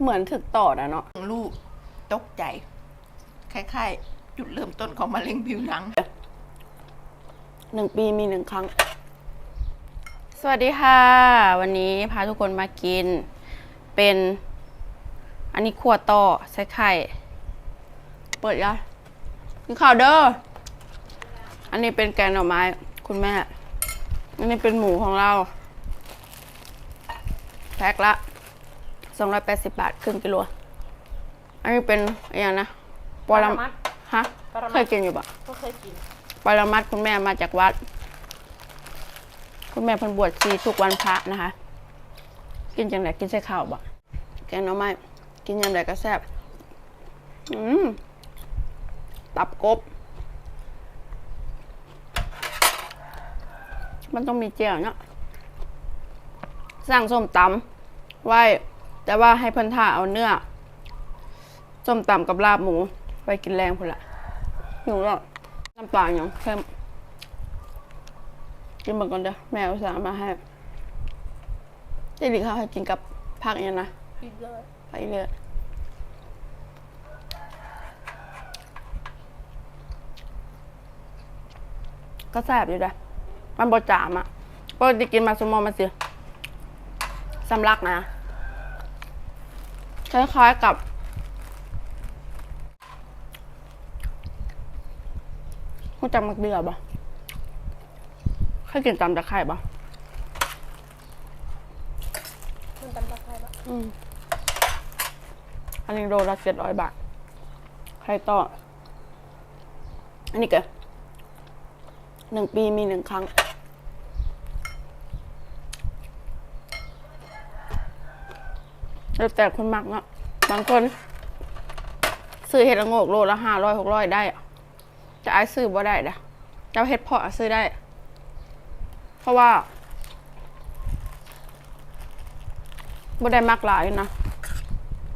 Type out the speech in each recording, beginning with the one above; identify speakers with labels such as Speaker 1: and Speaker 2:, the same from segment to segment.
Speaker 1: เหมือนถึกต่อนะเนาะ
Speaker 2: ลูกตกใจคล้ายๆ จุดเริ่มต้นของมะเร็งผิวหนัง
Speaker 1: หนึ่งปีมีหนึ่งครั้ง สวัสดีค่ะ วันนี้พาทุกคนมากิน เป็นอันนี้ขั่วต่อใส่ไข่ เปิดยังกินข้าวเด้ออันนี้เป็นแกงหน่อไม้คุณแม่ อันนี้เป็นหมูของเรา แพ็คละ 280บาทครึ่งกิโล อันนี้เป็นอะไรอย่างนะปอล
Speaker 3: ปรมัตถ์
Speaker 1: ฮะ
Speaker 3: ปรมัตถ์
Speaker 1: เคยกินอยู่ปะ
Speaker 3: ก็เคยกิน
Speaker 1: ปรมัดคุณแม่มาจากวัด คุณแม่เพิ่นบวชชีทุกวันพระนะคะ กินจังไดกินใส่ข้าวบ่แกงหน่อไม้กินยำใดก็แซ่บอืมตับกบ มันต้องมีเจียวเนาะสั่งส้มตำไว้ แต่ว่าให้เพิ่นท่าเอาเนื้อส้มตำกับลาบหมูไปกินแรงพุ่นละหนูก็น้ำปลาอย่างเข้มกินเหมือนกันเด้อแม่อุตส่าห์มาให้ได้ดีข้าวให้กินกับผักอย่างนะ
Speaker 3: กินเลย
Speaker 1: ไปเลยก็แซ่บอยู่ด้ะมันบดจามอะปกติกินมาสมอมันสิสำลักนะ คล้ายๆกับรู้จักมักเดือบ่เคยกินตำตะไคร่บ่
Speaker 3: มันตำตะไคร้ปะ
Speaker 1: อืมอันนี้โลละเจ็ดร้อยบาทไข่ต่อ อันนี้ก็หนึ่งปีมีหนึ่งครั้ง แล้วแต่คนมักเนาะบางคน ซื้อเห็ดละโงกโลละห้าร้อยหกร้อยได้อะจะไอ้ายซื้อบ่ได้เด้อเจ้าเห็ดเพาะซื้อได้ เพราะว่าบ่ได้มักหลายนะ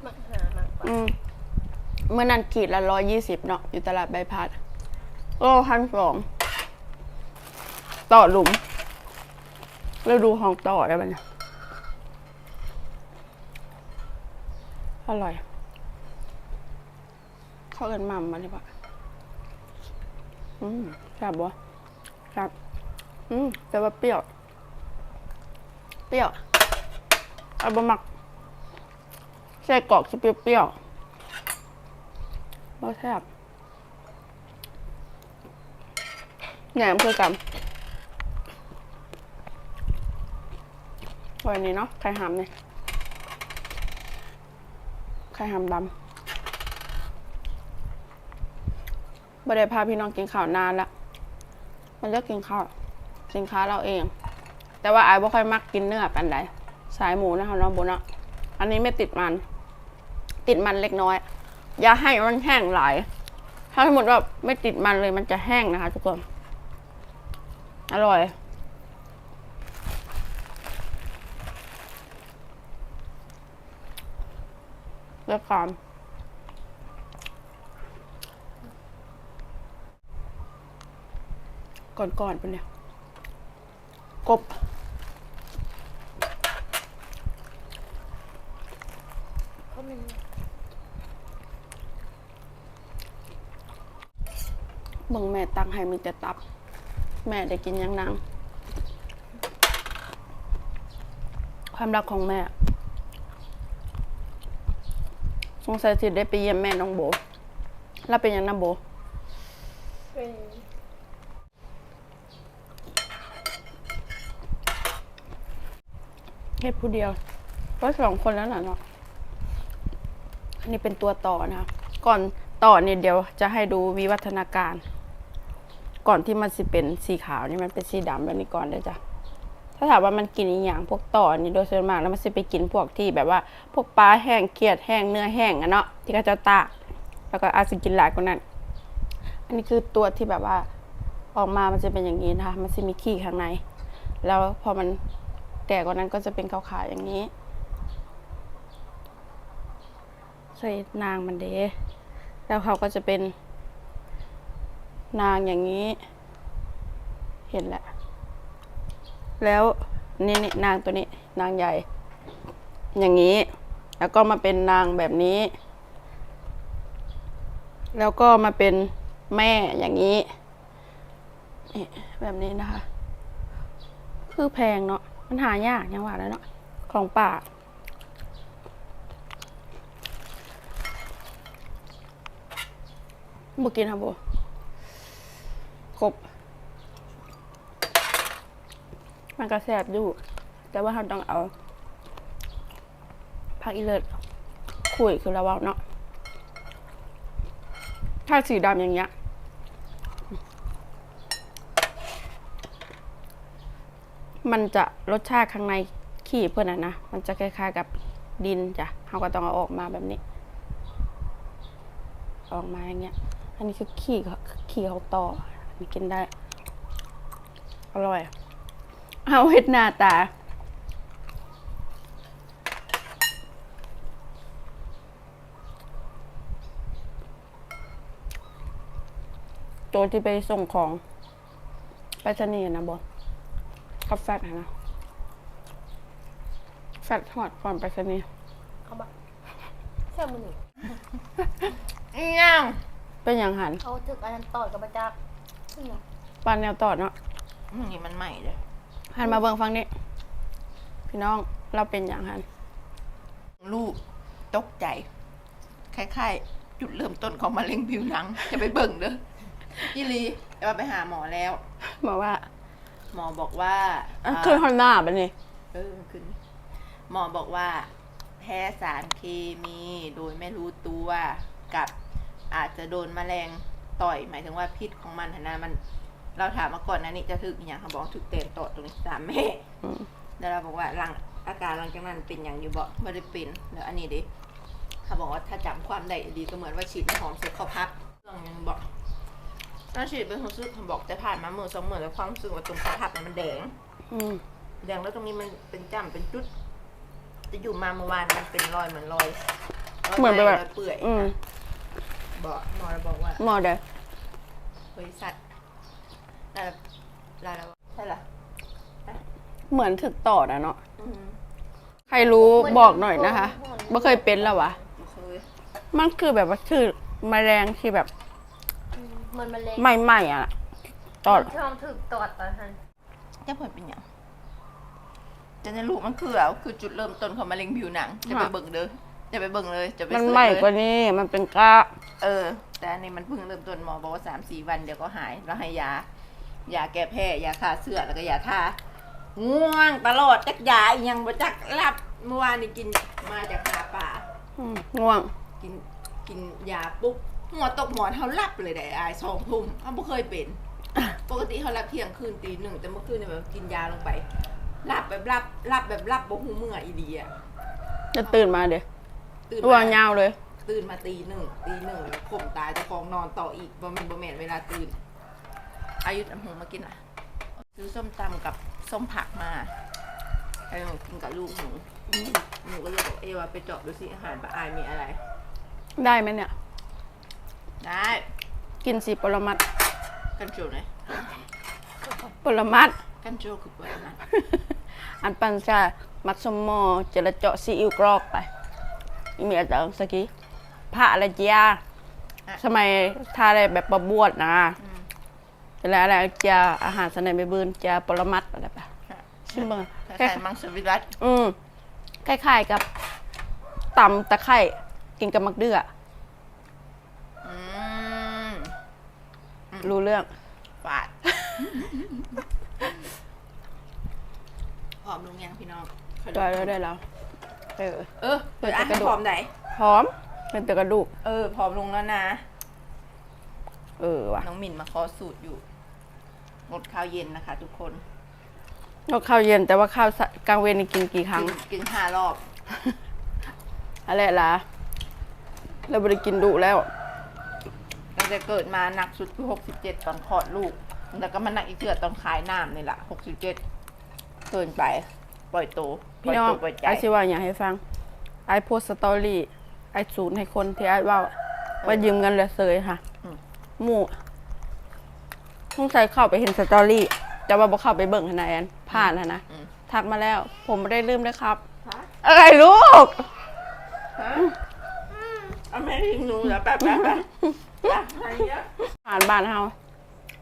Speaker 3: มักหามากกว่า
Speaker 1: อืมเมื่อนั้นขีดละร้อยยี่สิบเนาะอยู่ตลาดใบพัดโอ้พันสองต่อหลุม แล้วดูห้องต่อได้ไหมเนี่ย อร่อย เข้ากันมัมมาเลยปะอืมแซ่บบ่แซ่บอืมแต่ว่าเปรี้ยว เปรี้ยวเอาบะหมักไส้กรอกที่เปรี้ยวๆรสแซ่บแหนมคือกันวันนี้เนาะไข่หามเนี่ย ข่หามดำบ่ได้พาพี่น้องกินข้าวนานละมันเลือกกินข้าวสินค้าเราเอง แต่ว่าไอ้บ่ค่อยมักกินเนื้อปันใดสายหมูนะคะเนาะบุญเนาะอันนี้ไม่ติดมัน ติดมันเล็กน้อย อย่าให้มันแห้งหลาย ถ้าสมมติว่าไม่ติดมันเลยมันจะแห้งนะคะ ทุกคน อร่อย เลือกความก่อนๆป็นเนี่ย กบ
Speaker 3: เมี
Speaker 1: เบิ่งแม่ตักให้มีแต่ตับ แม่ได้กินยังนางความรักของแม่ ส งสัยสิได้ไปเยี่ยมแม่น้องโบ แล้วเป็นยังนะโบ
Speaker 3: เป็น
Speaker 1: เฮ็ดผู้เดียวก็สองคนแล้วน่ะเนาะ อันนี้เป็นตัวต่อนะคะ ก่อนต่อเนี่ยเดี๋ยวจะให้ดูวิวัฒนาการ ก่อนที่มันสิเป็นสีขาวนี่มันเป็นสีดำแบบนี้ก่อนเด้จ้ะ ถ้าถามว่ามันกินอีหยังพวกต่อนี่โดยส่วนมากแล้วมันสิไปกินพวกที่แบบว่า พวกปลาแห้งเขียดแห้งเนื้อแห้งอะเนาะที่เขาเจะตากแล้วก็อาจจะกินหลายกว่านั้น อันนี้คือตัวที่แบบว่า ออกมามันจะเป็นอย่างนี้นะคะ มันจะมีขี้ข้างใน แล้วพอมันแก่กว่านั้นก็จะเป็นขาวๆอย่างนี้ ใส่นางมันเดแล้วเขาก็จะเป็นนางอย่างนี้ เห็นแหละ แล้วนี่นี่นางตัวนี้นางใหญ่ อย่างนี้ แล้วก็มาเป็นนางแบบนี้ แล้วก็มาเป็นแม่อย่างนี้นี่แบบนี้นะคะ คือแพงเนาะมันหายากยังหว่าแล้วเนาะของป่าบุกินครับโบครบ มันก็แซ่บอยู่ แต่ว่าเราต้องเอาผักอีเลิศคุยคือราเอาเนาะถ้าสีดำอย่างเงี้ยมันจะรสชาติข้างในขี้เพื่อนอะนะ มันจะคล้ายๆกับดินจ้ะเราก็ต้องเอาออกมาแบบนี้ ออกมาอย่างเงี้ย อันนี้คือขี้เขาขี้เขาต่ออันนี้กินได้ อร่อย เอาเห็ดหน้าตาตัวที่ไปส่งของ ไปรษณีย์นะบอกับแฟดอะนะ แฟดทอดก่อนไปรษณีย์
Speaker 3: เอาบะแค่มือหนึ่ง
Speaker 2: อิหยัง
Speaker 1: เป็นอย่างหัน
Speaker 3: เอาถึกอันนั้นต่อยกับประจักษ์นี่ไง
Speaker 1: ปานแนวตอดเนาะ
Speaker 2: อืมนี่มันใหม่เลย
Speaker 1: หันมาเบิ่งฟังนี่พี่น้องเราเป็นอย่างหัน
Speaker 2: ลูกตกใจคล้ายๆ จุดเริ่มต้นของมะเร็งผิวหนัง จะไปเบิ่งเด้อยี่ลีแต่ว่าไปหาหมอแล้ว
Speaker 1: บอกว่า
Speaker 2: หมอบอกว่า
Speaker 1: อะ
Speaker 2: อ่า
Speaker 1: คือฮอนหน้าแบบนี้
Speaker 2: เออมันขึ้นหมอบอกว่า แพ้สารเคมีโดยไม่รู้ตัวกับอาจจะโดนแมลงต่อยหมายถึงว่าพิษของมันนะมัน เราถามมาก่อนนะนี่จะถึกอหย่างเขาบอกถึกเต็มตอดตรงนี้สามแม่
Speaker 1: อืม
Speaker 2: แล้วเราบอกว่าหลังอาการหลังจากนั้นเป็นอย่างอยู่บอกไม่ได้เป็นแล้วอันนี้ดิเขาบอกว่าถ้าจำความได้ดีก็เหมือนว่าฉีดน้ำหอมเสร็จเขาพักเรื่องยังบอกตอนฉีดเป็นความรู้สึกเขาบอกแต่ผ่านมาเมื่อสองเมื่อแล้วความรู้สึกว่าตรงกระทับเนี่ยมันแดง
Speaker 1: อืม
Speaker 2: แดงแล้วตรงนี้มันเป็นจ้ำเป็นจุดจะอยู่มาเมื่อวานมันเป็นรอยเหมือนรอยรอย
Speaker 1: เหมือนแบบ
Speaker 2: รอยเปื่อย
Speaker 1: อืม
Speaker 2: บอกหมอเราบอกว่า
Speaker 1: หมอเด้อบ
Speaker 2: ริษัทแล้ว แล้วเราใช่เหรอ
Speaker 1: เหมือนถึกตอดอะเนาะ
Speaker 2: อืม
Speaker 1: ใครรู้บอกหน่อยนะคะไม่เคยเป็นแล้ววะ
Speaker 2: เคย
Speaker 1: มันคือแบบว่าคือแมลงที่แบบ
Speaker 3: อืมเหมือนมันเล็ก
Speaker 1: ใหม่ๆอะตอด
Speaker 3: ชอบถึกตอดตอนนั้น
Speaker 2: จะเปิดเป็นอย่างจะได้รู้มันคือเอาคือจุดเริ่มต้นของมะเร็งผิวหนัง จะไปเบิ่งเด้อจะไปเบิ่งเลย จะไป
Speaker 1: มัน
Speaker 2: เสิร์ช
Speaker 1: ใหม่
Speaker 2: เลย
Speaker 1: กว่านี้มันเป็นกล้า
Speaker 2: เออ แต่อันนี้มันเพิ่งเริ่มต้นหมอบอกว่าสามสี่วันเดี๋ยวก็หายแล้วให้ยา ยาแก้แพ้ยาฆ่าเสื้อแล้วก็ยาทาง่วงตลอดจักยาอีหยังบ่จักหลับเมื่อวานนี่กินมาจากหาป่า
Speaker 1: อืมง่วง
Speaker 2: กินกินยาปุ๊บหัวตกหมอนเขาหลับเลยได้อายสองทุ่มเขาบ่เคยเป็น ปกติเขาหลับเที่ยงคืนตีหนึ่งแต่เมื่อคืนเนี่ยแบบกินยาลงไปหลับแบบหลับหลับแบบหลับบ่หูเมื่ออีดีอะ
Speaker 1: จะตื่นมาเดี๋ยว
Speaker 2: ตื่น
Speaker 1: ตัว
Speaker 2: มา
Speaker 1: ยาวเลย
Speaker 2: ตื่นมาตีหนึ่งตีหนึ่งแล้วข่มตาเจะฟองนอนต่ออีกบ่แมันบ่แม่นเวลาตื่น อายุทำหงมากินอะซื้อส้มตำกับส้มผักมาให้หนูกินกับลูกหนูหนูก็เลยบอกเอว่าไปเจาะดูสิอาหารปลาอายมีอะไร
Speaker 1: ได้ไหมเนี่ย
Speaker 2: ได้
Speaker 1: กินสีปรมัด
Speaker 2: กันโจไหนอย
Speaker 1: ปรมัด
Speaker 2: กันโจคือปลานะ
Speaker 1: อันปันชามัดสมมอเจระเจาะซีอิ๊วกรอกไปอีเมียจังสกี้พระอะไรเจียสมัยทาอะไรแบบประบวชนะ
Speaker 2: อืม
Speaker 1: จะแล้วอะไรเจียอาหารสนัยไม่บืนเจียปรมัดอะไรปะชิมเบอร์
Speaker 2: คล้ายๆมังสวิรัต
Speaker 1: อืมคล้ายๆกับตำตะไคร่กินกับมักเดือ
Speaker 2: อืม
Speaker 1: รู้เรื่อง
Speaker 2: ฝาดหอมลงยังพี่น้อง
Speaker 1: ได้แล้วได้แล้วเออ
Speaker 2: เออเปิดอะให้หอมไหน
Speaker 1: หอม เป็นแต่กระดูก
Speaker 2: เออผอมลงแล้วนะ
Speaker 1: เออว่ะ
Speaker 2: น้องหมิ่นมาขอสูตรอยู่ งดข้าวเย็นนะคะ ทุกคน
Speaker 1: เราข้าวเย็นแต่ว่าข้าวสะกลางเวรนี่กินกี่ครั้ง
Speaker 2: กินกินห้ารอบ
Speaker 1: อะไรล่ะเราไม่ได้กินดุแล้ว
Speaker 2: ตั้งแต่เกิดมาหนักสุดคือหกสิบเจ็ดตอนคลอดลูก แล้วก็มาหนักอีกเกือตอนขายน้ำนี่แหละหกสิบเจ็ดเกินไป ปล่อยโตป
Speaker 1: พี่
Speaker 2: ล่อย
Speaker 1: น้อง
Speaker 2: โตปล่อยใจ
Speaker 1: ไอซิว่าอยากให้ฟัง ไอโพสต์สตอรี่ไอศูนย์ให้คนที่ไอว่าว่ายืมเงินเหลยเสยค่ะ
Speaker 2: อืม
Speaker 1: หมู่ ต้องใส่เข้าไปเห็นสตอรี่ แต่ว่าบ่เข้าไปเบิ่งขนาดนั้นผ่านนะนะ
Speaker 2: อืม
Speaker 1: ทักมาแล้ว ผมไม่ได้ลืมนะครับ
Speaker 2: ฮะ
Speaker 1: อะไรลูก
Speaker 2: แม่ทิ้งหนูแล้วแป๊บแป๊บแป๊บแป๊บอะไรเงี้ย
Speaker 1: อาหารบ้านเฮา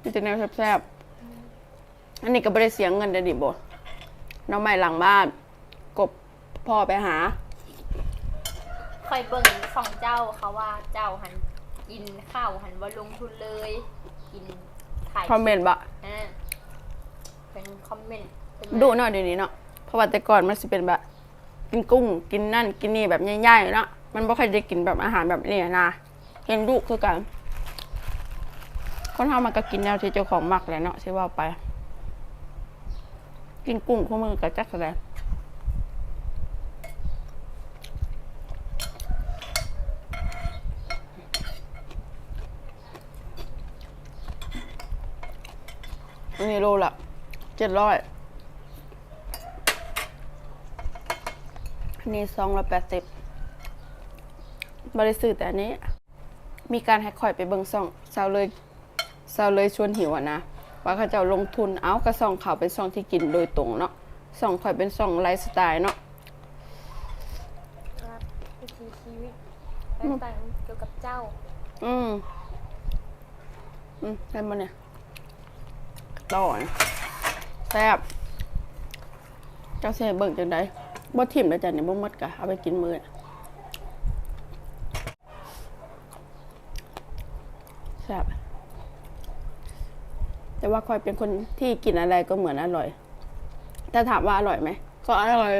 Speaker 1: ที่จะแนวแซ่บๆ อันนี้ก็ไม่ได้เสียเงินเดยวดิบดน้องใหม่หลังบ้าน กบพ่อไปหา
Speaker 3: คอยเบิ่งสองเจ้าเขาว่าเจ้าหันกินข้าวหันว่าลงทุนเลย กิน ขาย
Speaker 1: คอมเมนต์บะ
Speaker 3: อ่าเป็นคอมเมนต์เป็น
Speaker 1: ดูเนาะเดี๋ยวนี้เนาะเพราะว่าแต่ก่อนมันสิเป็นแบบ กินกุ้งกินนั่น กินนี่แบบใหญ่ๆเนาะมันบ่ค่อยได้กินแบบอาหารแบบนี้นะเห็นลูกคือกัน คนเฮามันก็กินแนวที่เจ้าของมักแหละเนาะสิว่าไป กินกุ้งคู่มือกับจักแสดง อันนี้โลละเจ็ดร้อยอันนี้สองร้อยแปดสิบบริสุทธิ์แต่อันนี้ มีการให้ข่อยไปเบิ่งซ่องสาวเลยสาวเลยชวนหิวอะนะ ว่าเขาเจะลงทุนเอากระซ่องเขาเป็นซ่องที่กินโดยตรงเนาะซ่องข่อยเป็นซ่องไลฟ์สไตล์เนาะ
Speaker 3: ครับวิถีชีวิตและต่างเกี่ยวกับเจ้า
Speaker 1: อืม อืมได้มาเนี่ย ต่อนแซ่บเจ้าเสียเบิ่งจังไดบ่ทิ่มแล้วจ้ะเนี่ยบ่มดกะเอาไปกินมื้อนะแซ่บแต่ว่าคอยเป็นคนที่กินอะไรก็เหมือนอร่อย แต่ถามว่าอร่อยไหม ก็อร่อย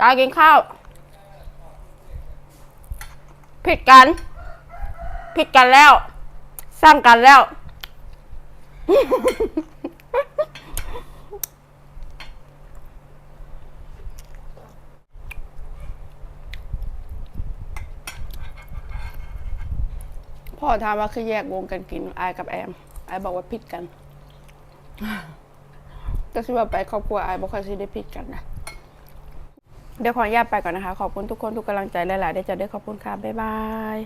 Speaker 1: ตากินข้าว ผิดกัน ผิดกันแล้ว สร้างกันแล้ว พ่อถามว่าคือแยกวงกันกินอายกับแอมอายบอกว่าผิดกันก็คือว่าไปครอบครัวอายบอกว่าสิได้ผิดกันนะเดี๋ยวขออนุญาตไปก่อนนะคะ ขอบคุณทุกคนทุกกำลังใจหลายๆได้จะได้ขอบคุณค่ะ บ๊ายบาย